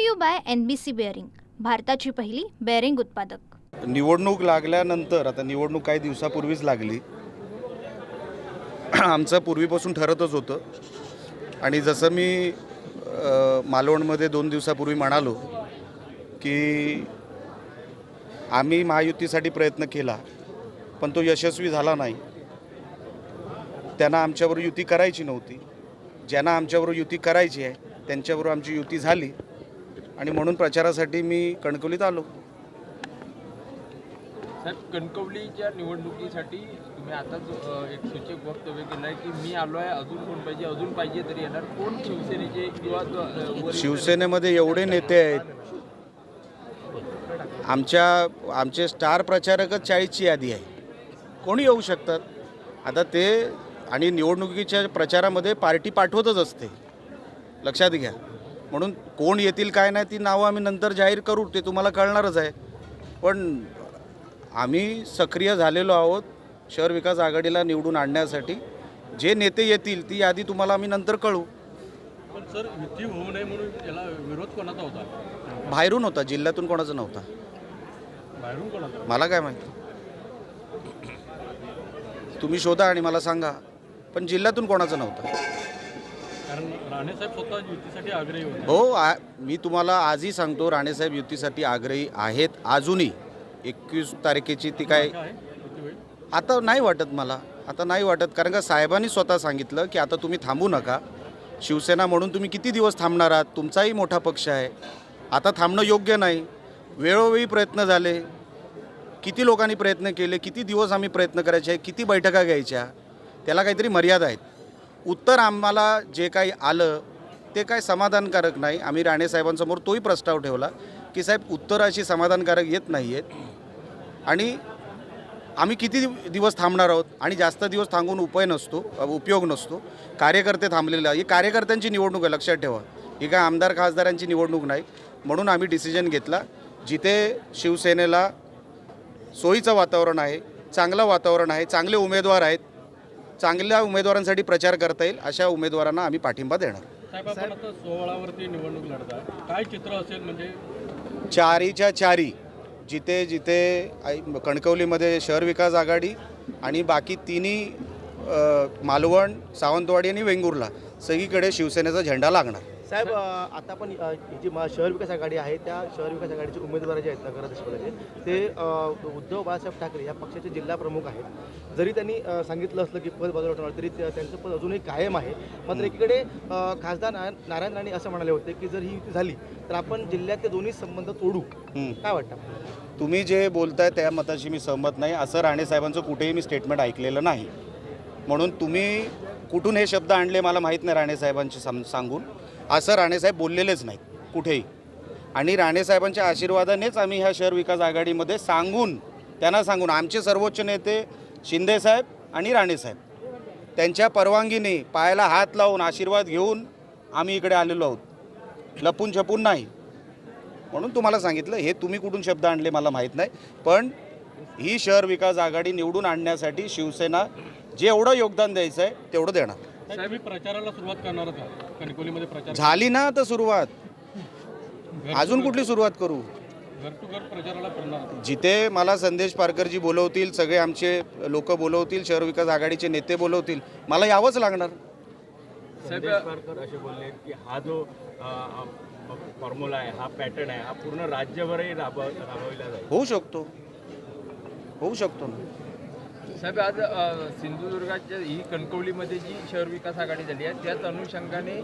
To you by N B C bearing भारताची पहिली bearing उत्पादक. निवडणूक लागल्यानंतर आता निवडणूक काही दिवसापूर्वीच लागली. आमचं पूर्वीपासून ठरतच होतं. आणि जसं मी मालवणमध्ये दोन दिवसापूर्वी म्हणालो की आम्ही महायुतीसाठी प्रयत्न केला पण तो यशस्वी झाला नाही. त्यांना आमच्याबरोबर युती करायची नव्हती. ज्यांना आमच्याबरोबर युती करायची आहे त्यांच्याबरोबर आमची युती झाली. आणि म्हणून प्रचारासाठी मी कणकवलीत आलो. साहेब कणकवलीच्या निवडणुकीसाठी तुम्ही आताच एक सूचक वक्तव्य केलं आहे की मी आलो आहे अजून कोण पाहिजे अजून पाहिजे तरी येणार. कोण शिवसेनेचे किंवा शिवसेनेमध्ये एवढे नेते आहेत. आमच्या आमचे स्टार प्रचारकच चाळीसची यादी आहे. कोणी येऊ शकतात? आता ते आणि निवडणुकीच्या प्रचारामध्ये पार्टी पाठवतच असते. लक्षात घ्या. म्हणून कोण येतील काय नाही ती नावं आम्ही नंतर जाहीर करू ते तुम्हाला कळणारच आहे. पण आम्ही सक्रिय झालेलो आहोत शहर विकास आघाडीला निवडून आणण्यासाठी. जे नेते येतील ती यादी तुम्हाला आम्ही नंतर कळू. पण सर युती होऊ नये म्हणून याला विरोध कोणाचा होता? बाहेरून होता जिल्ह्यातून कोणाचा नव्हता. बाहेरून कोणाचा? मला काय माहिती? तुम्ही शोधा आणि मला सांगा. पण जिल्ह्यातून कोणाचा नव्हता? कारण राणेसाहेब स्वतः युतीसाठी आग्रही होते. हो आ मी तुम्हाला आजही सांगतो राणेसाहेब युतीसाठी आग्रही आहेत. अजूनही एकवीस तारखेची ती काय आता नाही वाटत मला. आता नाही वाटत कारण का साहेबांनी स्वतः सांगितलं की आता तुम्ही थांबू नका. शिवसेना म्हणून तुम्ही किती दिवस थांबणार आहात? तुमचाही मोठा पक्ष आहे. आता थांबणं योग्य नाही. वेळोवेळी प्रयत्न झाले. किती लोकांनी प्रयत्न केले? किती दिवस आम्ही प्रयत्न करायचे? किती बैठका घ्यायच्या? त्याला काहीतरी मर्यादा आहेत. उत्तर आम्हाला जे काही आलं ते काय समाधानकारक नाही. आम्ही राणेसाहेबांसमोर तोही प्रस्ताव ठेवला की साहेब उत्तर अशी समाधानकारक येत नाही आहेत आणि आम्ही किती दिवस थांबणार आहोत? आणि जास्त दिवस थांबून उपाय नसतो उपयोग नसतो. कार्यकर्ते थांबलेले आहे ही कार्यकर्त्यांची निवडणूक आहे लक्षात ठेवा. ही काय आमदार खासदारांची निवडणूक नाही. म्हणून आम्ही डिसिजन घेतला. जिथे शिवसेनेला सोयीचं वातावरण आहे चांगलं वातावरण आहे चांगले उमेदवार आहेत चांगल्या उमेदवारांसाठी प्रचार करता येईल अशा उमेदवारांना आम्ही पाठिंबा देणार. साहेब आपण आता सोहळावरती निवडणूक लढता काय चित्र असेल म्हणजे? चारीच्या चारी जिथे जिथे आई- कणकवलीमध्ये शहर विकास आघाडी आणि बाकी तिन्ही अ, मालवण सावंतवाडी आणि वेंगुर्ला सगळीकडे शिवसेनेचा झेंडा लागणार. साहेब आता पण ही जी शहर विकास आघाडी आहे त्या शहर विकास आघाडीचे उमेदवार जे आहेत नगर दशपथाचे ते उद्धव बाळासाहेब ठाकरे या पक्षाचे जिल्हा प्रमुख आहेत. जरी त्यांनी सांगितलं असलं की पद होणार तरी त्या- त्यांचं पद अजूनही कायम आहे. मात्र एकीकडे खासदार नारायण नारायण राणे असं म्हणाले होते की जर ही युती झाली तर आपण जिल्ह्यातले दोन्ही संबंध तोडू. काय वाटतं? तुम्ही जे बोलताय त्या मताशी मी सहमत नाही. असं राणेसाहेबांचं कुठेही मी स्टेटमेंट ऐकलेलं नाही. म्हणून तुम्ही कुठून हे शब्द आणले मला माहीत नाही राणेसाहेबांचे सम सांगून. असं राणेसाहेब बोललेलेच नाहीत कुठेही. आणि राणेसाहेबांच्या आशीर्वादानेच आम्ही ह्या शहर विकास आघाडीमध्ये सांगून त्यांना सांगून आमचे सर्वोच्च नेते शिंदेसाहेब आणि राणेसाहेब त्यांच्या परवानगीने पायाला हात लावून आशीर्वाद घेऊन आम्ही इकडे आलेलो आहोत. लपून छपून नाही. म्हणून तुम्हाला सांगितलं हे तुम्ही कुठून शब्द आणले मला माहीत नाही. पण ही शहर विकास आघाडी निवडून आणण्यासाठी शिवसेना जे एवढं योगदान द्यायचं आहे तेवढं देणार. साहेब मी प्रचाराला सुरुवात करणार होता. कणकवलीमध्ये प्रचार झाली ना आता सुरुवात. अजून कुठली? सुरुवात करू? घर घर टू घर प्रचाराला करणार होता. जिथे मला संदेश पारकरजी बोलवतील सगळे आमचे लोक बोलवतील शहर विकास आघाडीचे नेते बोलवतील मला यावंच लागणार. साहेब संदेश पारकर असे बोलले की हा जो फॉर्म्युला आहे हा पॅटर्न आहे हा पूर्ण राज्यभरही राबव राबविला जाईल. होऊ शकतो. होऊ शकतो ना. साहेब आज सिंधुदुर्गाच्या ही कणकवलीमध्ये जी शहर विकास आघाडी झाली आहे त्याच अनुषंगाने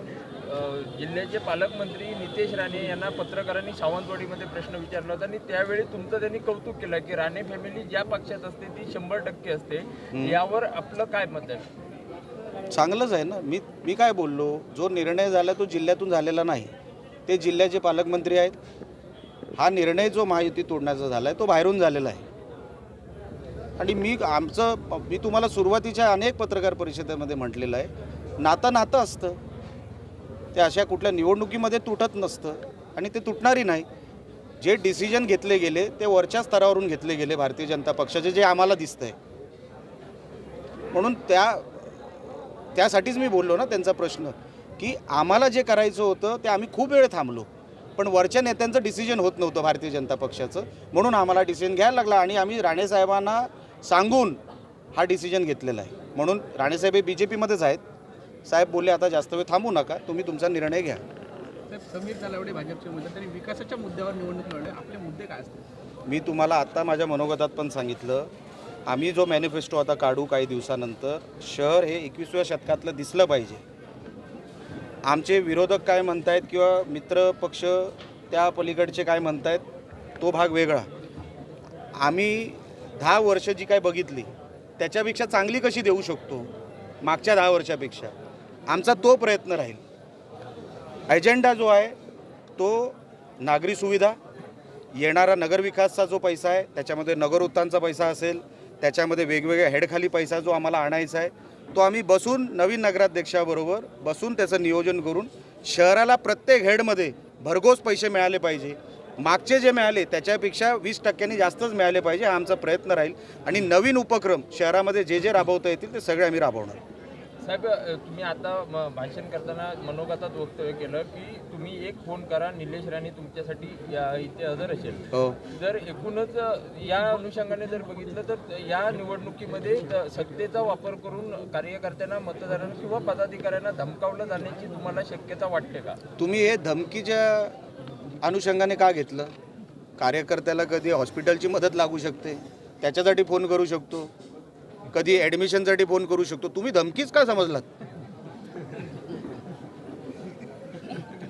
जिल्ह्याचे पालकमंत्री नितेश राणे यांना पत्रकारांनी सावंतवाडीमध्ये प्रश्न विचारला होता आणि त्यावेळी तुमचं त्यांनी कौतुक केलं की राणे फॅमिली ज्या पक्षात असते ती शंभर टक्के असते. यावर आपलं काय मत आहे? चांगलंच आहे ना. मी मी काय बोललो? जो निर्णय झाला तो जिल्ह्यातून झालेला नाही. ते जिल्ह्याचे पालकमंत्री आहेत. हा निर्णय जो महायुती तोडण्याचा झाला आहे तो बाहेरून झालेला आहे. आणि मी आमचं मी तुम्हाला सुरुवातीच्या अनेक पत्रकार परिषदेमध्ये म्हटलेलं आहे नातं नातं असतं. ते अशा कुठल्या निवडणुकीमध्ये तुटत नसतं आणि ते तुटणारही नाही. जे डिसिजन घेतले गेले ते वरच्या स्तरावरून घेतले गेले भारतीय जनता पक्षाचे जे आम्हाला दिसतंय. म्हणून त्या त्यासाठीच मी बोललो ना त्यांचा प्रश्न की आम्हाला जे करायचं होतं ते आम्ही खूप वेळ थांबलो. पण वरच्या नेत्यांचं डिसिजन होत नव्हतं भारतीय जनता पक्षाचं. म्हणून आम्हाला डिसिजन घ्यायला लागला आणि आम्ही राणेसाहेबांना सांगून हा डिसिजन घेतलेला आहे. म्हणून राणेसाहेब हे बी जे पीमध्येच आहेत. साहेब बोलले आता जास्त वेळ थांबू नका तुम्ही तुमचा निर्णय घ्या. समीर तलावडे भाजपचे उमेदवार तरी विकासाच्या मुद्द्यावर निवडणूक लढले आपले मुद्दे काय असतील? मी तुम्हाला आत्ता माझ्या मनोगतात पण सांगितलं आम्ही जो मॅनिफेस्टो आता काढू काही दिवसानंतर शहर हे एकविसव्या शतकातलं दिसलं पाहिजे. आमचे विरोधक काय म्हणतायत किंवा मित्र पक्ष त्या पलीकडचे काय म्हणतायत तो भाग वेगळा. आम्ही दहा वर्ष जी काय बघितली त्याच्यापेक्षा चांगली कशी देऊ शकतो? मागच्या दहा वर्षापेक्षा. आमचा तो प्रयत्न राहील. अजेंडा जो आहे तो नागरी सुविधा येणारा नगरविकासचा जो पैसा आहे त्याच्यामध्ये नगर पैसा असेल त्याच्यामध्ये वेगवेगळ्या हेडखाली पैसा जो आम्हाला आणायचा आहे तो आम्ही बसून नवीन नगराध्यक्षाबरोबर बसून त्याचं नियोजन करून शहराला प्रत्येक हेडमध्ये भरघोस पैसे मिळाले पाहिजे. मागचे जे मिळाले त्याच्यापेक्षा वीस टक्क्यांनी जास्तच मिळाले पाहिजे हा आमचा प्रयत्न राहील. आणि नवीन उपक्रम शहरामध्ये जे जे राबवता येतील ते सगळे आम्ही राबवणार. साहेब तुम्ही आता भाषण करताना मनोगतात वक्तव्य केलं की तुम्ही एक फोन करा निलेश राणे तुमच्यासाठी इथे हजर असेल. हो. जर एकूणच या अनुषंगाने जर बघितलं तर या निवडणुकीमध्ये सत्तेचा वापर करून कार्यकर्त्यांना मतदारांना किंवा पदाधिकाऱ्यांना धमकावलं जाण्याची तुम्हाला शक्यता वाटते का? तुम्ही हे धमकीच्या अनुषंगाने का घेतलं? कार्यकर्त्याला कधी हॉस्पिटलची मदत लागू शकते? त्याच्यासाठी फोन करू शकतो? कधी ॲडमिशनसाठी फोन करू शकतो? तुम्ही धमकीच का समजलात?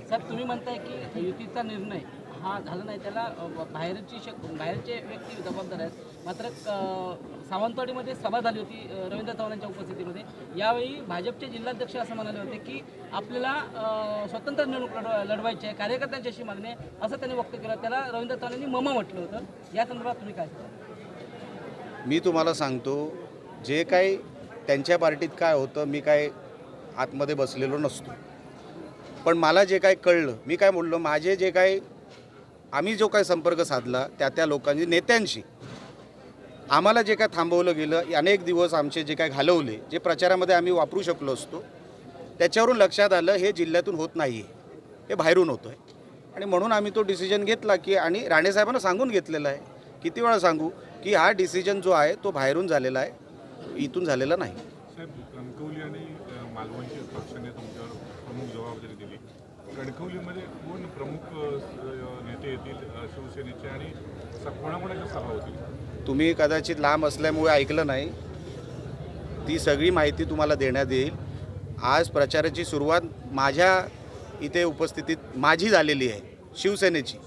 साहेब तुम्ही म्हणताय की युतीचा निर्णय हा झाला नाही. त्याला बाहेरची शक बाहेरचे व्यक्ती जबाबदार आहेत. मात्र क- सावंतवाडीमध्ये सभा झाली होती रवींद्र चव्हाणांच्या उपस्थितीमध्ये. यावेळी भाजपचे जिल्हाध्यक्ष असं म्हणाले होते की आपल्याला स्वतंत्र निवडणूक लढवा लढवायची आहे कार्यकर्त्यांची अशी मागणी आहे असं त्यांनी व्यक्त केलं. त्याला रवींद्र चव्हाणांनी ममा म्हटलं होतं. या संदर्भात तुम्ही काय मी तुम्हाला सांगतो जे काही त्यांच्या पार्टीत काय होतं मी काय आतमध्ये बसलेलो नसतो. पण मला जे काय कळलं मी काय बोललो माझे जे काय आम्ही जो काय संपर्क साधला त्या त्या लोकांची नेत्यांशी आम्हाला जे काय थांबवलं गेलं अनेक दिवस आमचे जे काय घालवले जे प्रचारामध्ये आम्ही वापरू शकलो असतो त्याच्यावरून लक्षात आलं हे जिल्ह्यातून होत नाही आहे हे बाहेरून होतं आहे आणि म्हणून आम्ही तो डिसिजन घेतला की आणि राणेसाहेबांना सांगून घेतलेला आहे. किती वेळा सांगू की हा डिसिजन जो आहे तो बाहेरून झालेला आहे. इथून झालेला नाही. कणकवली आणि मालवणच्या पक्षाने तुमच्यावर प्रमुख जबाबदारी दिली. कणकवलीमध्ये कोण प्रमुख नेते येतील शिवसेनेचे आणि कोणाकोणाच्या सभा होतील? तुम्ही कदाचित लांब असल्यामुळे ऐकलं नाही. ती सगळी माहिती तुम्हाला देण्यात येईल. आज प्रचाराची सुरुवात माझ्या इथे उपस्थितीत माझी झालेली आहे शिवसेनेची.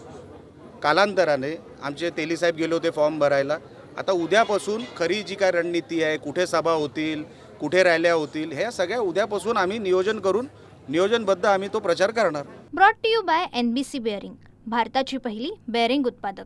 कालांतराने आमचे तेलीसाहेब गेले होते फॉर्म भरायला. आता उद्यापासून खरी जी काय रणनीती आहे कुठे सभा होतील कुठे रॅल्या होतील ह्या सगळ्या उद्यापासून आम्ही नियोजन करून नियोजनबद्ध आम्ही तो प्रचार करणार. Brought to you by N B C bearing भारताची पहिली बेअरिंग उत्पादक.